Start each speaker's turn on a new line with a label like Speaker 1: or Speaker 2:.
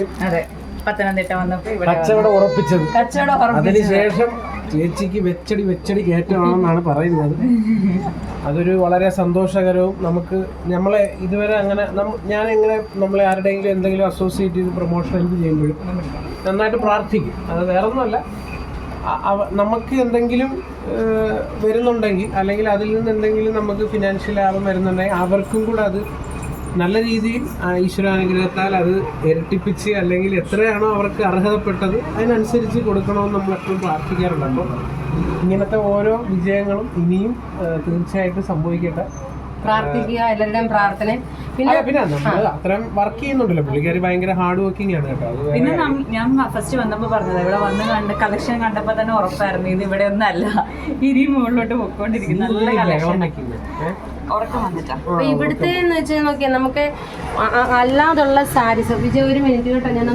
Speaker 1: അതെ. പത്തനംതിട്ട വന്നപ്പോ ഇവിടെ
Speaker 2: കച്ചവടം ഉറപ്പിച്ചത്.
Speaker 1: കച്ചവടം ഉറപ്പിച്ചു
Speaker 2: അതിനുശേഷം ചേച്ചിക്ക് വെച്ചടി വെച്ചടി കയറ്റമാണെന്നാണ് പറയുന്നത്. അതൊരു വളരെ സന്തോഷകരവും നമുക്ക് നമ്മളെ ഇതുവരെ അങ്ങനെ ഞാൻ എങ്ങനെ നമ്മളെ ആരുടെയെങ്കിലും എന്തെങ്കിലും അസോസിയേറ്റ് ചെയ്ത് പ്രൊമോഷൻ എന്ത് ചെയ്യുമ്പോഴും നന്നായിട്ട് പ്രാർത്ഥിക്കും. അത് വേറൊന്നുമല്ല. അ- അവ- നമുക്ക് എന്തെങ്കിലും ഏഹ്, വരുന്നുണ്ടെങ്കിൽ അല്ലെങ്കിൽ അതിൽ നിന്ന് എന്തെങ്കിലും നമുക്ക് ഫിനാൻഷ്യൽ ലാഭം വരുന്നുണ്ടെങ്കിൽ അവർക്കും കൂടെ അത് നല്ല രീതിയിൽ ഈശ്വര ഈശ്വരാനുഗ്രഹത്താൽ അത് ഇരട്ടിപ്പിച്ച് അല്ലെങ്കിൽ എത്രയാണോ അവർക്ക് അർഹതപ്പെട്ടത് അതിനനുസരിച്ച് കൊടുക്കണമെന്ന് നമ്മൾ എപ്പോഴും പ്രാർത്ഥിക്കാറുണ്ട്. അപ്പോൾ ഇങ്ങനത്തെ ഓരോ വിജയങ്ങളും ഇനിയും തീർച്ചയായിട്ടും സംഭവിക്കട്ടെ.
Speaker 3: പ്രാർത്ഥിക്കുക എല്ലാവരുടെയും പ്രാർത്ഥനയും പിന്നെ
Speaker 2: പിന്നെ നമ്മൾ അത്രയും വർക്ക് ചെയ്യുന്നുണ്ടല്ലോ. പുള്ളിക്കാരി ഭയങ്കര ഹാർഡ് വർക്കിംഗ് ആണ് കേട്ടോ.
Speaker 1: പിന്നെ നം- ഞാൻ ഫസ്റ്റ് വന്നപ്പോ പറഞ്ഞത് ഇവിടെ വന്ന് കണ്ട് കളക്ഷൻ കണ്ടപ്പോ തന്നെ ഉറപ്പായിരുന്നു ഇത് ഇവിടെ ഒന്നും അല്ല. ഇനി മുകളിലോട്ട് പൊക്കോണ്ടിരിക്കുന്നു നല്ല കളക്ഷൻ? ഉറക്കം വന്നിട്ടാ.
Speaker 3: അപ്പൊ ഇവിടുത്തെ എന്ന് വെച്ചാൽ നോക്കിയാൽ നമുക്ക് അ- അ- അല്ലാതുള്ള സാരീസ് വിജയ് ഒരു മിനിറ്റ് കേട്ടോ ഞാൻ